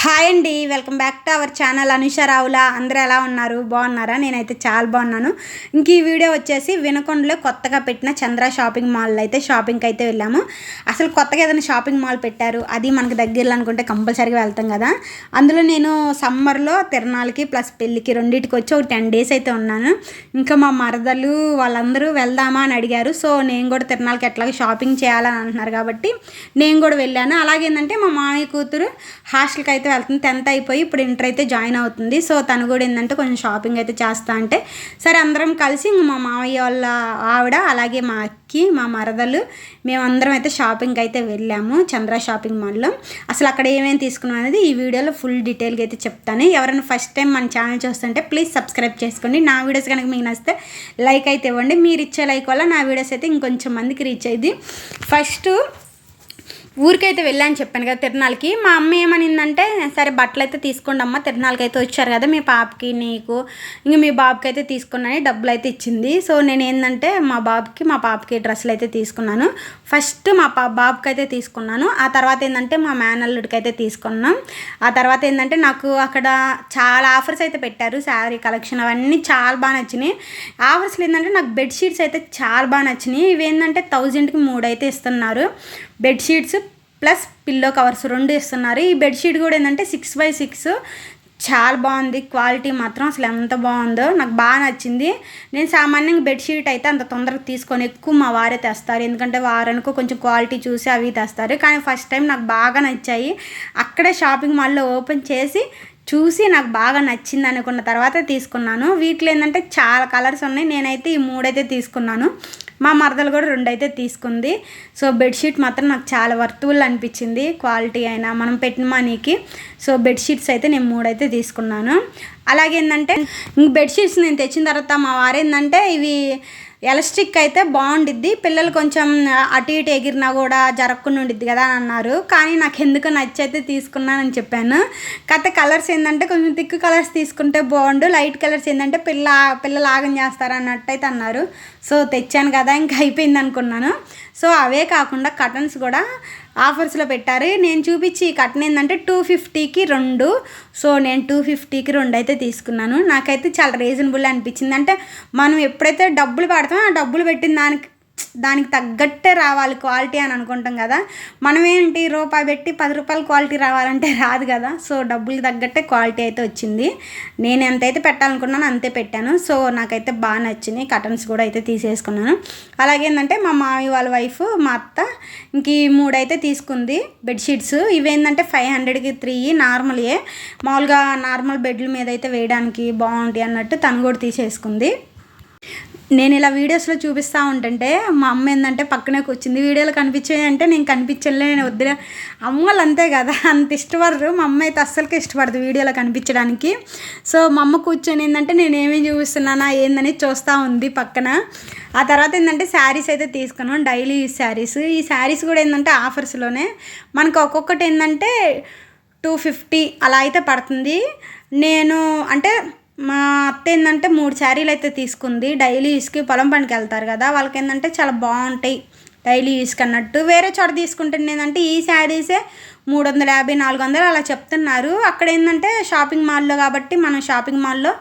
Hi అండి welcome back to our channel. Anusha Ravula అందరూ ఎలా ఉన్నారు? బాగున్నారా? నేనైతే చాలా బాగున్నాను. ఇంక ఈ వీడియో వచ్చేసి వినకొండలో కొత్తగా పెట్టిన చంద్ర షాపింగ్ మాల్లో అయితే షాపింగ్కి అయితే వెళ్ళాము. అసలు కొత్తగా ఏదైనా షాపింగ్ మాల్ పెట్టారు అది మనకు దగ్గరలో అనుకుంటే కంపల్సరీగా వెళ్తాం కదా. అందులో నేను సమ్మర్లో తిరణాలకి ప్లస్ పెళ్ళికి రెండింటికి వచ్చి ఒక టెన్ డేస్ అయితే ఉన్నాను. ఇంకా మా మరదలు వాళ్ళందరూ వెళ్దామా అని అడిగారు. సో నేను కూడా తిరణాలకి ఎట్లాగో షాపింగ్ చేయాలని అంటున్నారు కాబట్టి నేను కూడా వెళ్ళాను. అలాగేంటంటే మా మామయ్య కూతురు హాస్టల్కి అయితే వెళ్తుంది. టెన్త్ అయిపోయి ఇప్పుడు ఇంటర్ అయితే జాయిన్ అవుతుంది. సో తను కూడా ఏంటంటే కొంచెం షాపింగ్ అయితే చేస్తా అంటే సరే అందరం కలిసి ఇంక మా మామయ్య వాళ్ళ ఆవిడ అలాగే మా అక్కి మా మరదలు మేమందరం అయితే షాపింగ్కి అయితే వెళ్ళాము. చంద్ర షాపింగ్ మాల్లో అసలు అక్కడ ఏమేమి తీసుకున్నాం అనేది ఈ వీడియోలో ఫుల్ డీటెయిల్గా అయితే చెప్తాను. ఎవరైనా ఫస్ట్ టైం మన ఛానల్ చూస్తుంటే ప్లీజ్ సబ్స్క్రైబ్ చేసుకోండి. నా వీడియోస్ కనుక మీకు నచ్చితే లైక్ అయితే ఇవ్వండి. మీరు ఇచ్చే లైక్ వల్ల నా వీడియోస్ అయితే ఇంకొంచెం మందికి రీచ్ అయ్యింది ఫస్ట్ ఊరికైతే వెళ్ళాను చెప్పాను కదా తిరునాళ్ళకి. మా అమ్మ ఏమనిందంటే సరే బట్టలు అయితే తీసుకోండి అమ్మ తిరునాళ్ళకి అయితే వచ్చారు కదా మీ పాపకి నీకు. ఇంక మీ బాబుకి అయితే తీసుకున్నాను డబ్బులు అయితే ఇచ్చింది. సో నేను ఏంటంటే మా బాబుకి మా పాపకి డ్రెస్సులు అయితే తీసుకున్నాను. ఫస్ట్ మా పా బాబుకి అయితే తీసుకున్నాను. ఆ తర్వాత ఏంటంటే మా మేనల్లుడికి అయితే తీసుకున్నాం. ఆ తర్వాత ఏంటంటే నాకు అక్కడ చాలా ఆఫర్స్ అయితే పెట్టారు. శారీ కలెక్షన్ అవన్నీ చాలా బాగా నచ్చినాయి. ఆఫర్స్లో ఏంటంటే నాకు బెడ్షీట్స్ అయితే చాలా బాగా నచ్చినాయి. ఇవి ఏంటంటే థౌజండ్కి మూడు అయితే ఇస్తున్నారు. బెడ్షీట్స్ ప్లస్ పిల్లో కవర్స్ రెండు ఇస్తున్నారు. ఈ బెడ్షీట్ కూడా ఏంటంటే సిక్స్ బై సిక్స్. చాలా బాగుంది. క్వాలిటీ మాత్రం అసలు ఎంత బాగుందో నాకు బాగా నచ్చింది. నేను సామాన్యంగా బెడ్షీట్ అయితే అంత తొందరగా తీసుకొని. ఎక్కువ మా వారే తెస్తారు. ఎందుకంటే వారనుకో కొంచెం క్వాలిటీ చూసి అవి తెస్తారు. కానీ ఫస్ట్ టైం నాకు బాగా నచ్చాయి. అక్కడే షాపింగ్ మాల్లో ఓపెన్ చేసి చూసి నాకు బాగా నచ్చింది అనుకున్న తర్వాత తీసుకున్నాను. వీటిలో ఏంటంటే చాలా కలర్స్ ఉన్నాయి. నేనైతే ఈ మూడైతే తీసుకున్నాను. మా మరదలు కూడా రెండు అయితే తీసుకుంది. సో బెడ్షీట్ మాత్రం నాకు చాలా వర్తువులు అనిపించింది క్వాలిటీ అయినా. మనం పెట్టిన మనీకి. సో బెడ్షీట్స్ అయితే నేను మూడైతే తీసుకున్నాను. అలాగే ఏంటంటే ఇంక బెడ్షీట్స్ నేను తెచ్చిన తర్వాత మా వారు ఏంటంటే ఇవి ఎలస్ట్రిక్ అయితే బాగుండిద్ది. పిల్లలు కొంచెం అటు ఇటు ఎగిరినా కూడా జరగకుండా ఉండిద్ది కదా అని అన్నారు. కానీ నాకు ఎందుకు నచ్చైతే తీసుకున్నానని చెప్పాను. కాకపోతే కలర్స్ ఏంటంటే కొంచెం థిక్ కలర్స్ తీసుకుంటే బాగుండు. లైట్ కలర్స్ ఏంటంటే పిల్ల పిల్లలు ఆగం చేస్తారు అన్నట్టయితే అన్నారు. సో తెచ్చాను కదా ఇంకా అయిపోయింది అనుకున్నాను. సో అవే కాకుండా కటన్స్ కూడా ఆఫర్స్లో పెట్టారు. నేను చూపించి కట్న ఏంటంటే టూ ఫిఫ్టీకి రెండు. సో నేను టూ ఫిఫ్టీకి రెండు అయితే తీసుకున్నాను. నాకైతే చాలా రీజనబుల్ అనిపించింది. అంటే మనం ఎప్పుడైతే డబ్బులు పెడతామో ఆ డబ్బులు పెట్టిన దానికి దానికి తగ్గట్టే రావాలి క్వాలిటీ అని అనుకుంటాం కదా. మనం ఏంటి రూపాయి పెట్టి పది రూపాయలు క్వాలిటీ రావాలంటే రాదు కదా. సో డబ్బులు తగ్గట్టే క్వాలిటీ అయితే వచ్చింది. నేను ఎంతైతే పెట్టాలనుకున్నానో అంతే పెట్టాను. సో నాకైతే బాగా నచ్చింది కటన్స్ కూడా అయితే తీసేసుకున్నాను. అలాగే ఏంటంటే మా మామి వాళ్ళ వైఫ్ మా అత్త ఇంక ఈ మూడైతే తీసుకుంది బెడ్షీట్స్. ఇవేంటంటే ఫైవ్ హండ్రెడ్కి త్రీ నార్మల్యే మామూలుగా నార్మల్ బెడ్ల మీద అయితే వేయడానికి బాగుంటాయి అన్నట్టు తను కూడా తీసేసుకుంది. నేను ఇలా వీడియోస్లో చూపిస్తూ ఉంటుంటే మా అమ్మ ఏంటంటే పక్కనే కూర్చుంది. వీడియోలో కనిపించాయి అంటే నేను కనిపించలే నేను వద్దులే. అమ్మలు అంతే కదా అంత ఇష్టపడరు. మా అమ్మ అయితే అస్సలకి ఇష్టపడదు వీడియోలో కనిపించడానికి. సో మా అమ్మ కూర్చొని ఏంటంటే నేను ఏమేమి చూపిస్తున్నానా ఏందని చూస్తూ ఉంది పక్కన. ఆ తర్వాత ఏంటంటే శారీస్ అయితే తీసుకున్నాం డైలీ యూస్ శారీస్. ఈ శారీస్ కూడా ఏంటంటే ఆఫర్స్లోనే. మనకు ఒక్కొక్కటి ఏంటంటే టూ ఫిఫ్టీ అలా అయితే పడుతుంది. నేను అంటే మా అత్త ఏంటంటే మూడు శారీలు అయితే తీసుకుంది. డైలీ యూస్కి పొలం పనికి వెళ్తారు కదా వాళ్ళకి ఏంటంటే చాలా బాగుంటాయి డైలీ యూస్కి అన్నట్టు. వేరే చోట తీసుకుంటుంది ఏంటంటే ఈ శారీసే మూడు వందల యాభై నాలుగు వందలు అలా చెప్తున్నారు. అక్కడ ఏంటంటే షాపింగ్ మాల్లో కాబట్టి మనం షాపింగ్ మాల్లో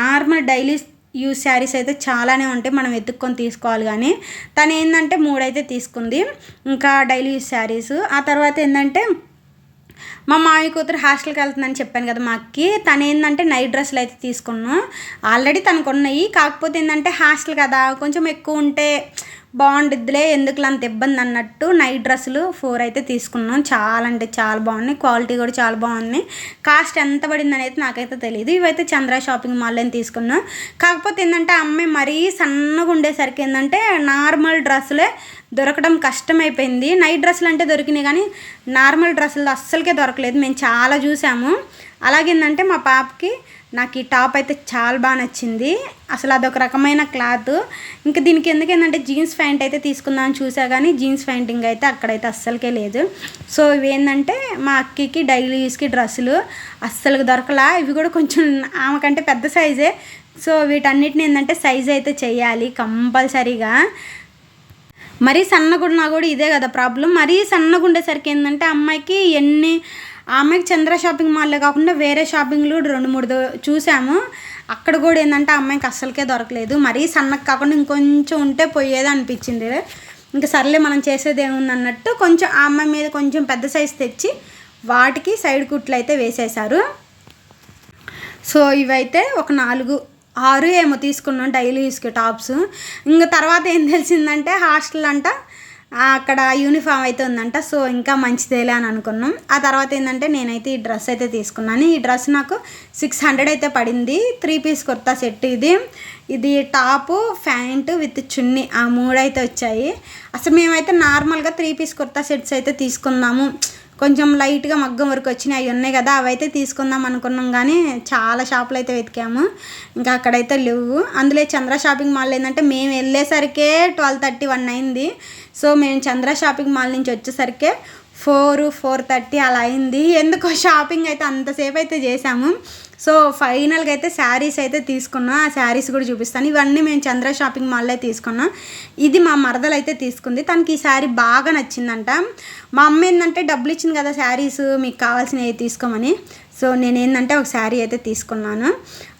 నార్మల్ డైలీ యూస్ శారీస్ అయితే చాలానే ఉంటాయి మనం వెతుక్కొని తీసుకోవాలి కానీ. తను ఏంటంటే మూడైతే తీసుకుంది. ఇంకా డైలీ యూస్ శారీస్. ఆ తర్వాత ఏంటంటే మా మామయ్య కూతురు హాస్టల్కి వెళ్తుందని చెప్పాను కదా మా అక్కి. తను ఏంటంటే నైట్ డ్రెస్సులు అయితే తీసుకున్నాం ఆల్రెడీ తనకు ఉన్నాయి. కాకపోతే ఏంటంటే హాస్టల్ కదా కొంచెం ఎక్కువ ఉంటే బాగుండిద్దిలే ఎందుకు అంత ఇబ్బంది అన్నట్టు నైట్ డ్రెస్సులు ఫోర్ అయితే తీసుకున్నాం చాలా అంటే చాలా బాగున్నాయి. క్వాలిటీ కూడా చాలా బాగున్నాయి. కాస్ట్ ఎంత పడింది అనేది నాకైతే తెలియదు ఇవైతే చంద్ర షాపింగ్ మాల్లో తీసుకున్నాం. కాకపోతే ఏంటంటే అమ్మాయి మరీ సన్నగా ఉండేసరికి ఏంటంటే నార్మల్ డ్రెస్సులే దొరకడం కష్టమైపోయింది. నైట్ డ్రెస్సులు అంటే దొరికినాయి కానీ నార్మల్ డ్రెస్సులు అస్సలకే దొరకలేదు. మేము చాలా చూసాము. అలాగేందంటే మా పాపకి నాకు ఈ టాప్ అయితే చాలా బాగా నచ్చింది. అసలు అదొక రకమైన క్లాత్. ఇంకా దీనికి ఎందుకు ఏంటంటే జీన్స్ ప్యాంట్ అయితే తీసుకుందామని చూసా కానీ జీన్స్ ప్యాంటింగ్ అయితే అక్కడైతే అస్సలకే లేదు. సో ఇవి ఏంటంటే మా అక్కకి డైలీ యూస్కి డ్రెస్సులు అస్సలు దొరకలా. ఇవి కూడా కొంచెం ఆమెకంటే పెద్ద సైజే. సో వీటన్నిటిని ఏంటంటే సైజ్ అయితే చేయాలి కంపల్సరీగా. మరీ సన్నగున్నా కూడా ఇదే కదా ప్రాబ్లం మరీ సన్నగా ఉండేసరికి ఏంటంటే అమ్మాయికి ఎన్ని ఆమెకి అమ్మాయికి చంద్ర షాపింగ్ మాల్లో కాకుండా వేరే షాపింగ్లు రెండు మూడు చూసాము. అక్కడ కూడా ఏంటంటే ఆ అమ్మాయికి అస్సలకే దొరకలేదు. మరీ సన్నగా కాకుండా ఇంకొంచెం ఉంటే పోయేది అనిపించింది. ఇంకా సర్లే మనం చేసేది ఏముంది అన్నట్టు కొంచెం ఆ అమ్మాయి మీద కొంచెం పెద్ద సైజు తెచ్చి వాటికి సైడ్ కుట్లు అయితే వేసేశారు. సో ఇవైతే ఒక నాలుగు ఆరు ఏమో తీసుకున్నాం డైలీ యూస్కి టాప్స్. ఇంకా తర్వాత ఏం తెలిసిందంటే హాస్టల్ అంట అక్కడ యూనిఫామ్ అయితే ఉందంట సో ఇంకా మంచిదేలే అని అనుకున్నాం. ఆ తర్వాత ఏంటంటే నేనైతే ఈ డ్రెస్ అయితే తీసుకున్నాను. ఈ డ్రెస్ నాకు సిక్స్ హండ్రెడ్ అయితే పడింది. త్రీ పీస్ కుర్తా సెట్ ఇది. ఇది టాపు ప్యాంటు విత్ చున్నీ ఆ మూడు అయితే వచ్చాయి. అసలు మేమైతే నార్మల్గా త్రీ పీస్ కుర్తా సెట్స్ అయితే తీసుకుందాము. కొంచెం లైట్గా మగ్గం వరకు వచ్చినాయి. అవి ఉన్నాయి కదా అవైతే తీసుకుందాం అనుకున్నాం కానీ చాలా షాపులు అయితే వెతికాము. ఇంకా అక్కడైతే లేవు. అందులో చంద్ర షాపింగ్ మాల్ ఏంటంటే మేము వెళ్ళేసరికే ట్వెల్వ్ థర్టీ వన్ అయింది. సో మేము చంద్ర షాపింగ్ మాల్ నుంచి వచ్చేసరికి ఫోర్ ఫోర్ థర్టీ అలా అయింది. ఎందుకో షాపింగ్ అయితే అంతసేపు అయితే చేసాము సో ఫైనల్గా అయితే శారీస్ అయితే తీసుకున్నాం. ఆ శారీస్ కూడా చూపిస్తాను. ఇవన్నీ మేము చంద్ర షాపింగ్ మాల్లో తీసుకున్నాం. ఇది మా మరదలు అయితే తీసుకుంది. తనకి ఈ శారీ బాగా నచ్చిందంట. మా అమ్మ ఏంటంటే డబ్బులు ఇచ్చింది కదా శారీస్ మీకు కావాల్సినవి తీసుకోమని. సో నేను ఏంటంటే ఒక శారీ అయితే తీసుకున్నాను.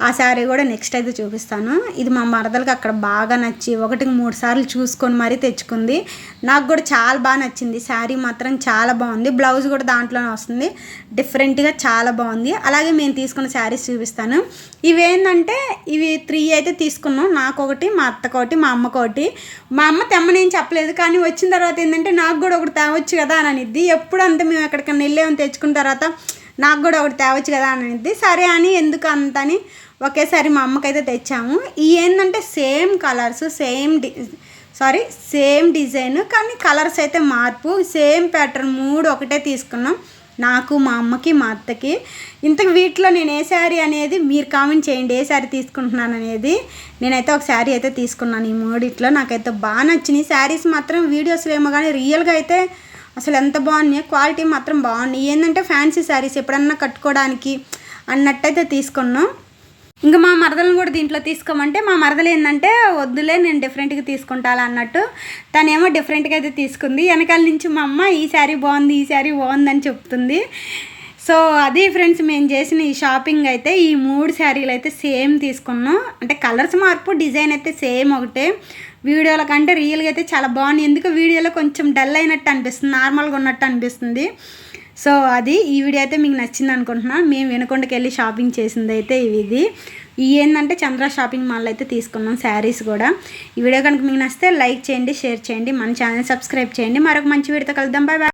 ఆ శారీ కూడా నెక్స్ట్ అయితే చూపిస్తాను. ఇది మా మరదలకి అక్కడ బాగా నచ్చి ఒకటికి మూడు సార్లు చూసుకొని మరీ తెచ్చుకుంది. నాకు కూడా చాలా బాగా నచ్చింది. శారీ మాత్రం చాలా బాగుంది. బ్లౌజ్ కూడా దాంట్లోనే వస్తుంది. డిఫరెంట్గా చాలా బాగుంది. అలాగే మేము తీసుకున్న శారీ శారీస్ చూపిస్తాను. ఇవేంటంటే ఇవి త్రీ అయితే తీసుకున్నాం. నాకు ఒకటి మా అత్త ఒకటి మా అమ్మకు ఒకటి మా అమ్మ తెమ్మనేం చెప్పలేదు. కానీ వచ్చిన తర్వాత ఏంటంటే నాకు కూడా ఒకటి తేవచ్చు కదా అని అనిద్ది. ఎప్పుడు అంతే మేము ఎక్కడికైనా వెళ్ళామని తెచ్చుకున్న తర్వాత నాకు కూడా ఒకటి తేవచ్చు కదా అని అనిద్ది. సరే అని ఎందుకు అంత అని ఒకేసారి మా అమ్మకైతే తెచ్చాము. ఈ ఏంటంటే సేమ్ కలర్స్ సేమ్ డి సారీ సేమ్ డిజైన్ కానీ కలర్స్ అయితే మార్పు. సేమ్ ప్యాటర్న్ మూడు ఒకటే తీసుకున్నాం. నాకు మా అమ్మకి మా అత్తకి. ఇంతకు వీటిలో నేను ఏ శారీ అనేది మీరు కామెంట్ చేయండి ఏ శారీ తీసుకుంటున్నాను అనేది. నేనైతే ఒక శారీ అయితే తీసుకున్నాను ఈ మూడిట్లో. నాకైతే బాగా నచ్చినాయి. శారీస్ మాత్రం వీడియోస్లో ఏమో కానీ రియల్గా అయితే అసలు ఎంత బాగున్నాయి క్వాలిటీ మాత్రం బాగున్నాయి. ఏంటంటే ఫ్యాన్సీ శారీస్ ఎప్పుడన్నా కట్టుకోవడానికి అన్నట్టయితే తీసుకున్నాం. ఇంకా మా మరదలను కూడా దీంట్లో తీసుకోమంటే మా మరదలు ఏంటంటే వద్దులే నేను డిఫరెంట్గా తీసుకుంటాను అన్నట్టు. తనేమో డిఫరెంట్గా అయితే తీసుకుంది. వెనకాల నుంచి మా అమ్మ ఈ శారీ బాగుంది ఈ శారీ బాగుంది అని చెప్తుంది. సో అది ఫ్రెండ్స్ మేము చేసిన ఈ షాపింగ్ అయితే ఈ మూడు శారీలు అయితే సేమ్ తీసుకున్నాం. అంటే కలర్స్ మార్పు డిజైన్ అయితే సేమ్ ఒకటే. వీడియోల కంటే రియల్గా అయితే చాలా బాగుంది ఎందుకు వీడియోలో కొంచెం డల్ అయినట్టు అనిపిస్తుంది నార్మల్గా ఉన్నట్టు అనిపిస్తుంది. సో అది ఈ వీడియో అయితే మీకు నచ్చింది అనుకుంటున్నాను మేము వినకొండకి వెళ్ళి షాపింగ్ చేసింది అయితే ఇది ఈ ఏంటంటే చంద్ర షాపింగ్ మాల్ అయితే తీసుకున్నాం శారీస్ కూడా. ఈ వీడియో కనుక మీకు నచ్చితే లైక్ చేయండి షేర్ చేయండి మన ఛానల్ సబ్స్క్రైబ్ చేయండి. మరొక మంచి వీడియోతో కలుద్దాం. Bye bye